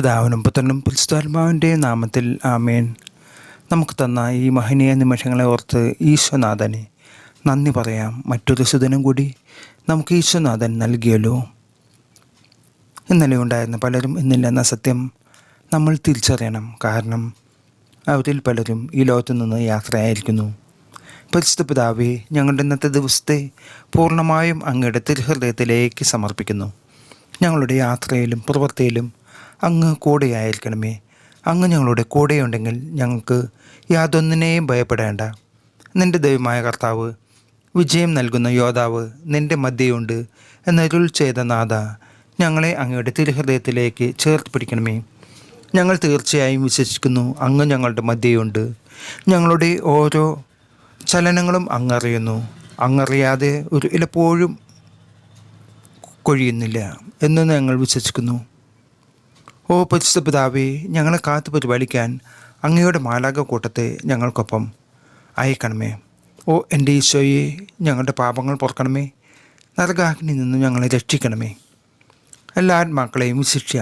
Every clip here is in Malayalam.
പിതാവിനും പുത്രനും പുസ്താത്മാവിന്റെ നാമത്തിൽ ആമേൻ. നമുക്ക് തന്ന ഈ മഹനീയ നിമിഷങ്ങളെ ഓർത്ത് ഈശ്വനാഥനെ നന്ദി പറയാം. മറ്റൊരു സുദിനം കൂടി നമുക്ക് ഈശ്വനാഥൻ നൽകിയല്ലോ. ഇന്നലെ ഉണ്ടായിരുന്ന പലരും ഇന്നില്ലെന്ന സത്യം നമ്മൾ തിരിച്ചറിയണം. കാരണം അവരിൽ പലരും ഈ ലോകത്തു നിന്ന് യാത്രയായിരിക്കുന്നു. പരിശുദ്ധ പിതാവെ ഞങ്ങളുടെ ഇന്നത്തെ ദിവസത്തെ പൂർണമായും അങ്ങയുടെ തിരുഹൃദയത്തിലേക്ക് സമർപ്പിക്കുന്നു. ഞങ്ങളുടെ യാത്രയിലും പ്രവൃത്തിയിലും അങ്ങ് കൂടെയായിരിക്കണമേ. അങ്ങ് ഞങ്ങളുടെ കൂടെയുണ്ടെങ്കിൽ ഞങ്ങൾക്ക് യാതൊന്നിനെയും ഭയപ്പെടേണ്ട. നിന്റെ ദൈവമായ കർത്താവ് വിജയം നൽകുന്ന യോദ്ധാവ് നിന്റെ മധ്യയുണ്ട് എന്നരുൾ ചെയ്ത നാഥ ഞങ്ങളെ അങ്ങയുടെ തിരുഹൃദയത്തിലേക്ക് ചേർത്ത് പിടിക്കണമേ. ഞങ്ങൾ തീർച്ചയായും വിശ്വസിക്കുന്നു അങ്ങ് ഞങ്ങളുടെ മധ്യയുണ്ട്. ഞങ്ങളുടെ ഓരോ ചലനങ്ങളും അങ്ങറിയുന്നു. അങ്ങറിയാതെ ഒരു ഇലപ്പോഴും കൊഴിയുന്നില്ല എന്ന് ഞങ്ങൾ വിശ്വസിക്കുന്നു. ഓ പരിശുദ്ധ പിതാവേ ഞങ്ങളെ കാത്തു പരിപാലിക്കാൻ അങ്ങയുടെ മാലാക കൂട്ടത്തെ ഞങ്ങൾക്കൊപ്പം. അയക്കണമേ. ഓ എന്റെ ഈശോയെ ഞങ്ങളുടെ പാപങ്ങൾ പുറക്കണമേ. നരകാഗ്നി നിന്നും ഞങ്ങളെ രക്ഷിക്കണമേ. എല്ലാ ആത്മാക്കളെയും ശിക്ഷ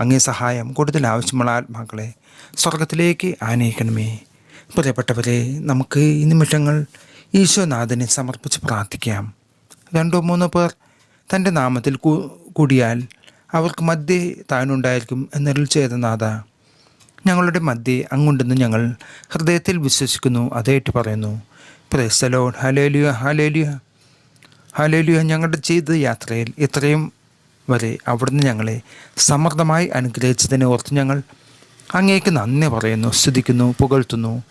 അങ്ങേ സഹായം കൂടുതൽ ആവശ്യമുള്ള ആത്മാക്കളെ സ്വർഗത്തിലേക്ക് ആനയിക്കണമേ. പ്രിയപ്പെട്ടവരെ നമുക്ക് ഈ നിമിഷങ്ങൾ ഈശോനാഥനെ സമർപ്പിച്ച് പ്രാർത്ഥിക്കാം. രണ്ടോ മൂന്നോ പേർ തന്റെ നാമത്തിൽ കൂടിയാൽ അവർക്ക് മധ്യേ താനുണ്ടായിരിക്കും എന്നരുൾ ചെയ്ത ഞങ്ങളുടെ മധ്യേ അങ്ങുണ്ടെന്ന് ഞങ്ങൾ ഹൃദയത്തിൽ വിശ്വസിക്കുന്നു അതേറ്റ് പറയുന്നു. പ്രേസലോൺ ഹലേലിയ ഹലേലിയ ഹലേലിയ ഞങ്ങളുടെ ജീവിത യാത്രയിൽ ഇത്രയും വരെ അവിടുന്ന് ഞങ്ങളെ സമൃദ്ധമായി അനുഗ്രഹിച്ചതിനെ ഓർത്ത് ഞങ്ങൾ അങ്ങേക്ക് നന്ദി പറയുന്നു സ്തുതിക്കുന്നു പുകഴ്ത്തുന്നു.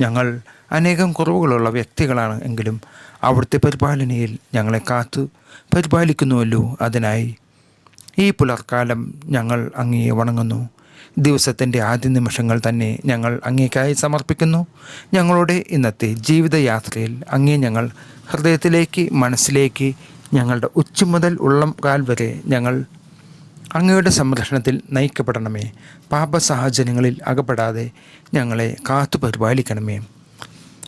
ഞങ്ങൾ അനേകം കുറവുകളുള്ള വ്യക്തികളാണ് എങ്കിലും അവിടുത്തെ പരിപാലനയിൽ ഞങ്ങളെ കാത്തു പരിപാലിക്കുന്നുവല്ലോ. അതിനായി ഈ പുലർക്കാലം ഞങ്ങൾ അങ്ങേ വണങ്ങുന്നു. ദിവസത്തിന്റെ ആദ്യ നിമിഷങ്ങൾ തന്നെ ഞങ്ങൾ അങ്ങേക്കായി സമർപ്പിക്കുന്നു. ഞങ്ങളുടെ ഇന്നത്തെ ജീവിതയാത്രയിൽ അങ്ങേ ഞങ്ങൾ ഹൃദയത്തിലേക്ക് മനസ്സിലേക്ക് ഞങ്ങളുടെ ഉച്ച മുതൽ ഉള്ളം കാൽ വരെ ഞങ്ങൾ അങ്ങയുടെ സംരക്ഷണത്തിൽ നയിക്കപ്പെടണമേ. പാപ സാഹചര്യങ്ങളിൽ അകപ്പെടാതെ ഞങ്ങളെ കാത്തു പരിപാലിക്കണമേ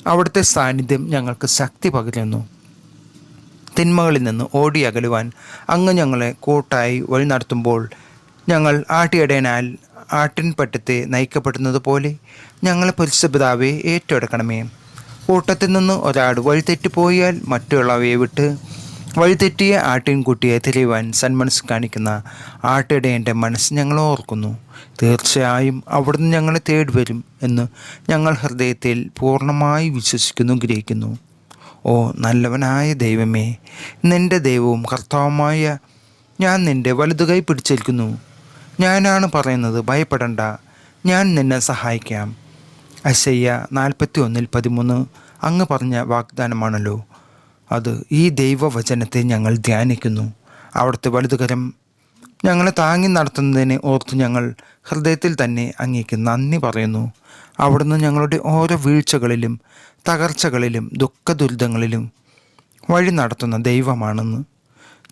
അവിടുത്തെ സാന്നിധ്യം ഞങ്ങൾക്ക് ശക്തി പകരുന്നു. തിന്മകളിൽ നിന്ന് ഓടി അകലുവാൻ അങ്ങ് ഞങ്ങളെ കൂട്ടായി വഴി നടത്തുമ്പോൾ ഞങ്ങൾ ആട്ടിയടയനാൽ ആട്ടിൻപറ്റത്തെ നയിക്കപ്പെടുന്നത് പോലെ ഞങ്ങളെ പുരുഷപിതാവെ ഏറ്റെടുക്കണമേ. കൂട്ടത്തിൽ നിന്ന് ഒരാൾ വഴിതെറ്റിപ്പോയാൽ മറ്റുള്ളവയെ വിട്ട് വഴിതെറ്റിയ ആട്ടിൻകുട്ടിയെ തിരയുവാൻ സന്മനസ് കാണിക്കുന്ന ആട്ടിടയന്റെ മനസ്സ് ഞങ്ങൾ ഓർക്കുന്നു. തീർച്ചയായും അവിടുന്ന് ഞങ്ങളെ തേടി വരും എന്ന് ഞങ്ങൾ ഹൃദയത്തിൽ പൂർണമായി വിശ്വസിക്കുന്നു ഗ്രഹിക്കുന്നു. ഓ നല്ലവനായ ദൈവമേ നിന്റെ ദൈവവും കർത്താവുമായ ഞാൻ നിന്റെ വലതുകൈ പിടിച്ചേൽക്കുന്നു. ഞാനാണ് പറയുന്നത് ഭയപ്പെടണ്ട ഞാൻ നിന്നെ സഹായിക്കാം. അശയ്യ നാൽപ്പത്തി ഒന്നിൽ പതിമൂന്ന് അങ്ങ് പറഞ്ഞ വാഗ്ദാനമാണല്ലോ. അത് ഈ ദൈവവചനത്തെ ഞങ്ങൾ ധ്യാനിക്കുന്നു. അവിടുത്തെ വലുതുകരം ഞങ്ങളെ താങ്ങി നടത്തുന്നതിനെ ഓർത്ത് ഞങ്ങൾ ഹൃദയത്തിൽ തന്നെ അങ്ങേക്ക് നന്ദി പറയുന്നു. അവിടുന്ന് ഞങ്ങളുടെ ഓരോ വീഴ്ചകളിലും തകർച്ചകളിലും ദുഃഖദുരിതങ്ങളിലും വഴി നടത്തുന്ന ദൈവമാണെന്ന്.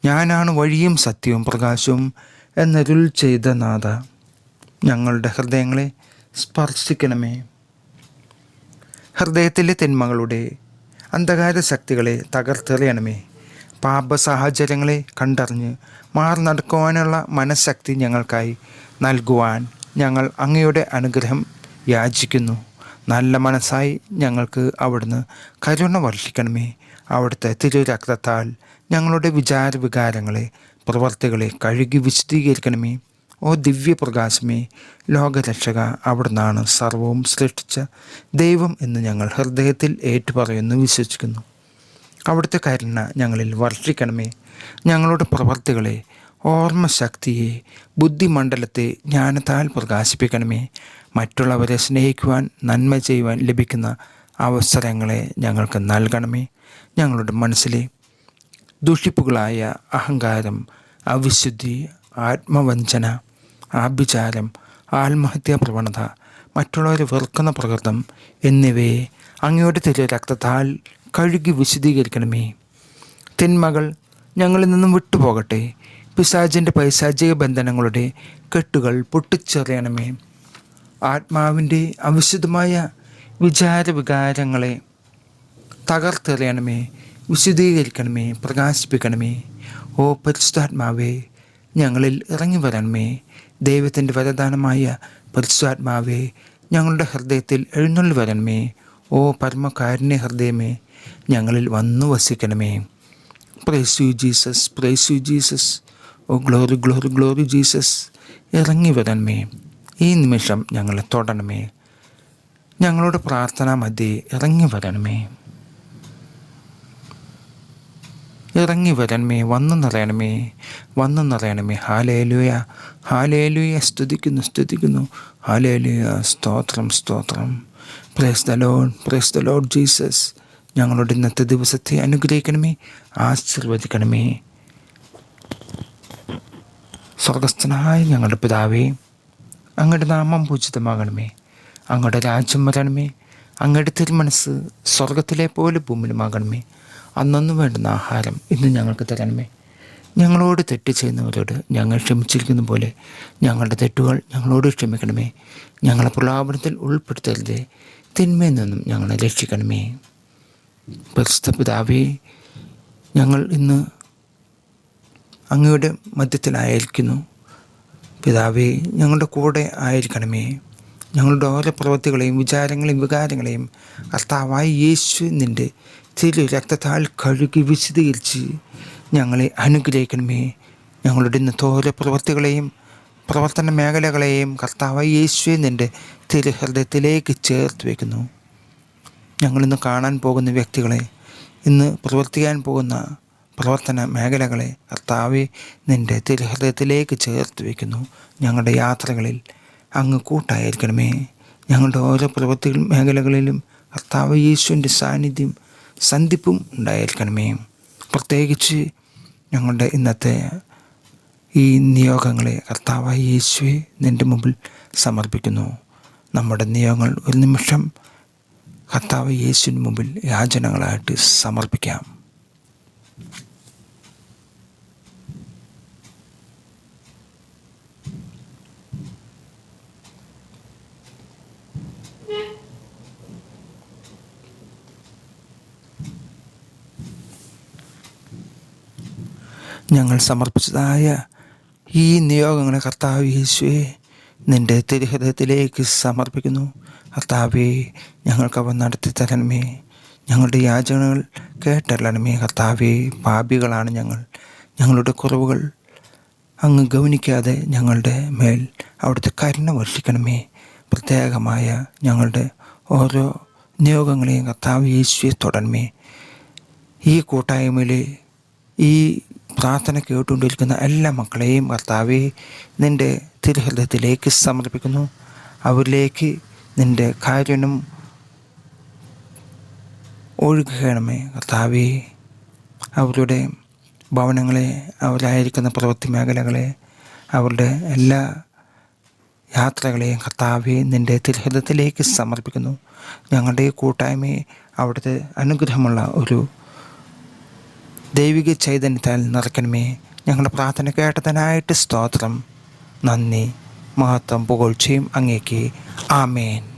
ഞാനാണ് വഴിയും സത്യവും പ്രകാശവും എന്നരുൾ ചെയ്ത നാഥ. ഞങ്ങളുടെ ഹൃദയങ്ങളെ സ്പർശിക്കണമേ. ഹൃദയത്തിലെ തിന്മകളുടെ അന്ധകാര ശക്തികളെ തകർത്തെറിയണമേ. പാപ സാഹചര്യങ്ങളെ കണ്ടറിഞ്ഞ് മാറി നടക്കുവാനുള്ള മനഃശക്തി ഞങ്ങൾക്കായി നൽകുവാൻ ഞങ്ങൾ അങ്ങയുടെ അനുഗ്രഹം യാചിക്കുന്നു. നല്ല മനസ്സായി ഞങ്ങൾക്ക് അവിടുന്ന് കരുണ വർഷിക്കണമേ. അവിടുത്തെ തിരുരക്തത്താൽ ഞങ്ങളുടെ വിചാര വികാരങ്ങളെ പ്രവർത്തികളെ കഴുകി വിശദീകരിക്കണമേ ഓ ദിവ്യപ്രകാശമേ ലോകരക്ഷക അവിടുന്നാണ് സർവവും സൃഷ്ടിച്ച ദൈവം എന്ന് ഞങ്ങൾ ഹൃദയത്തിൽ ഏറ്റുപറയുന്നു വിശ്വസിക്കുന്നു. അവിടുത്തെ കരുണ ഞങ്ങളിൽ വർഷിക്കണമേ ഞങ്ങളുടെ പ്രവർത്തികളെ ഓർമ്മശക്തിയെ ബുദ്ധിമണ്ഡലത്തെ ജ്ഞാനത്താൽ പ്രകാശിപ്പിക്കണമേ. മറ്റുള്ളവരെ സ്നേഹിക്കുവാൻ നന്മ ചെയ്യുവാൻ ലഭിക്കുന്ന അവസരങ്ങളെ ഞങ്ങൾക്ക് നൽകണമേ. ഞങ്ങളുടെ മനസ്സിലെ ദുഷിപ്പുകളായ അഹങ്കാരം അവിശുദ്ധി ആത്മവഞ്ചന ആഭിചാരം ആത്മഹത്യാ പ്രവണത മറ്റുള്ളവരെ വെറുക്കുന്ന പ്രകൃതം എന്നിവയെ അങ്ങയുടെ തിരു രക്തത്താൽ കഴുകി വിശദീകരിക്കണമേ. തിന്മകൾ ഞങ്ങളിൽ നിന്നും വിട്ടുപോകട്ടെ. പിശാചിന്റെ പൈശാചിക ബന്ധനങ്ങളുടെ കെട്ടുകൾ പൊട്ടിച്ചെറിയണമേ. ആത്മാവിന്റെ അവിശുദ്ധമായ വിചാരവികാരങ്ങളെ തകർത്തെറിയണമേ. വിശദീകരിക്കണമേ പ്രകാശിപ്പിക്കണമേ. ഓ പരിശുദ്ധാത്മാവേ ഞങ്ങളിൽ ഇറങ്ങി വരണമേ. ദൈവത്തിന്റെ വരദാനമായ പരിശുദ്ധാത്മാവേ ഞങ്ങളുടെ ഹൃദയത്തിൽ എഴുന്നള്ളി വരണമേ. ഓ പരമകാരുണ്യ ഹൃദയമേ ഞങ്ങളിൽ വന്നു വസിക്കണമേ. Praise you Jesus praise you Jesus oh glory glory glory Jesus ഇറങ്ങി വരണമേ. ഈ നിമിഷം ഞങ്ങളെ തൊടണമേ. ഞങ്ങളുടെ പ്രാർത്ഥന മധ്യേ ഇറങ്ങി വരണമേ. ഇറങ്ങി വരണമേ വന്നു നിറയണമേ വന്നു നിറയണമേ. ഹാലേലുയ ഹാലേലുയ സ്തുതിക്കുന്നു സ്തുതിക്കുന്നു. ഹാലേലുയ സ്തോത്രം സ്തോത്രം. Praise the lord praise the lord Jesus ഞങ്ങളുടെ ഇന്നത്തെ ദിവസത്തെ അനുഗ്രഹിക്കണമേ ആശീർവദിക്കണമേ. സ്വർഗസ്ഥനായ ഞങ്ങളുടെ പിതാവേ അങ്ങയുടെ നാമം പൂജിതമാകണമേ. അങ്ങയുടെ രാജ്യം വരണമേ. അങ്ങയുടെ തിരുമനസ് സ്വർഗത്തിലെ പോലെ ഭൂമിയിലുമാകണമേ. അന്നൊന്നും വേണ്ടുന്ന ആഹാരം ഇന്ന് ഞങ്ങൾക്ക് തരണമേ. ഞങ്ങളോട് തെറ്റ് ചെയ്യുന്നവരോട് ഞങ്ങൾ ക്ഷമിച്ചിരിക്കുന്ന പോലെ ഞങ്ങളുടെ തെറ്റുകൾ ഞങ്ങളോട് ക്ഷമിക്കണമേ. ഞങ്ങളെ പ്രലാപനത്തിൽ ഉൾപ്പെടുത്തരുതേ. തിന്മയിൽ നിന്നും ഞങ്ങളെ രക്ഷിക്കണമേ. പരിശുദ്ധ പിതാവേ ഞങ്ങൾ ഇന്ന് അങ്ങയുടെ മധ്യത്തിലായിരിക്കുന്നു. പിതാവേ ഞങ്ങളുടെ കൂടെ ആയിരിക്കണമേ. ഞങ്ങളുടെ ഓരോ പ്രവൃത്തികളെയും വിചാരങ്ങളെയും വികാരങ്ങളെയും കർത്താവായ യേശു നിന്റെ തിരു രക്തത്താൽ കഴുകി വിശദീകരിച്ച് ഞങ്ങളെ അനുഗ്രഹിക്കണമേ. ഞങ്ങളുടെ ഇന്നത്തെ ഓരോ പ്രവൃത്തികളെയും പ്രവർത്തന മേഖലകളെയും കർത്താവ് യേശുവെ നിന്റെ തിരുഹൃദയത്തിലേക്ക് ചേർത്ത് വയ്ക്കുന്നു ഞങ്ങളിന്ന് കാണാൻ പോകുന്ന വ്യക്തികളെ ഇന്ന് പ്രവർത്തിക്കാൻ പോകുന്ന പ്രവർത്തന മേഖലകളെ കർത്താവെ നിന്റെ തിരുഹൃദയത്തിലേക്ക് ചേർത്ത് വയ്ക്കുന്നു ഞങ്ങളുടെ യാത്രകളിൽ അങ്ങ് കൂട്ടായിരിക്കണമേ. ഞങ്ങളുടെ ഓരോ പ്രവൃത്തി മേഖലകളിലും കർത്താവ് യേശുവിന്റെ സാന്നിധ്യം സന്ധിപ്പും ഉണ്ടായിരിക്കണമേ. പ്രത്യേകിച്ച് ഞങ്ങളുടെ ഇന്നത്തെ ഈ നിയോഗങ്ങളെ കർത്താവായ യേശുവെ നിന്റെ മുമ്പിൽ സമർപ്പിക്കുന്നു. നമ്മുടെ നിയോഗങ്ങൾ ഒരു നിമിഷം കർത്താവ് യേശുവിന് മുമ്പിൽ യാചനകളായിട്ട് സമർപ്പിക്കാം. ഞങ്ങൾ സമർപ്പിച്ചതായ ഈ നിയോഗങ്ങളെ കർത്താവ് യേശുവേ നിന്റെ തിരുഹൃദയത്തിലേക്ക് സമർപ്പിക്കുന്നു. കർത്താവേ ഞങ്ങൾക്ക് അവ നടത്തി തരണമേ. ഞങ്ങളുടെ യാചനകൾ കേട്ടരണമേ കർത്താവേ പാപികളാണ് ഞങ്ങൾ. ഞങ്ങളുടെ കുറവുകൾ അങ്ങ് ഗൗനിക്കാതെ ഞങ്ങളുടെ മേൽ അവിടുത്തെ കരുണ വർഷിക്കണമേ. പ്രത്യേകമായ ഞങ്ങളുടെ ഓരോ നിയോഗങ്ങളെയും കർത്താവ് യേശുവെ തൊടണമേ ഈ കൂട്ടായ്മയിൽ ഈ പ്രാർത്ഥന കേട്ടുകൊണ്ടിരിക്കുന്ന എല്ലാ മക്കളെയും കർത്താവെ നിന്റെ തിരുഹൃദയത്തിലേക്ക് സമർപ്പിക്കുന്നു. അവരിലേക്ക് നിന്റെ കാരുണ്യം ഒഴുകണമേ കർത്താവെ. അവരുടെ ഭവനങ്ങളെ അവരായിരിക്കുന്ന പ്രവൃത്തി മേഖലകളെ അവരുടെ എല്ലാ യാത്രകളെയും കർത്താവെ നിന്റെ തിരുഹൃദയത്തിലേക്ക് സമർപ്പിക്കുന്നു. ഞങ്ങളുടെ കൂട്ടായ്മയെ അവിടുത്തെ അനുഗ്രഹമുള്ള ഒരു ദൈവിക ചൈതന്യത്താൽ നിറയ്ക്കണമേ. ഞങ്ങളുടെ പ്രാർത്ഥന കേട്ടതിനായിട്ട് സ്തോത്രം. നന്ദി. മഹത്വം പുകഴ്ചയും അങ്ങേക്ക്. ആമേൻ.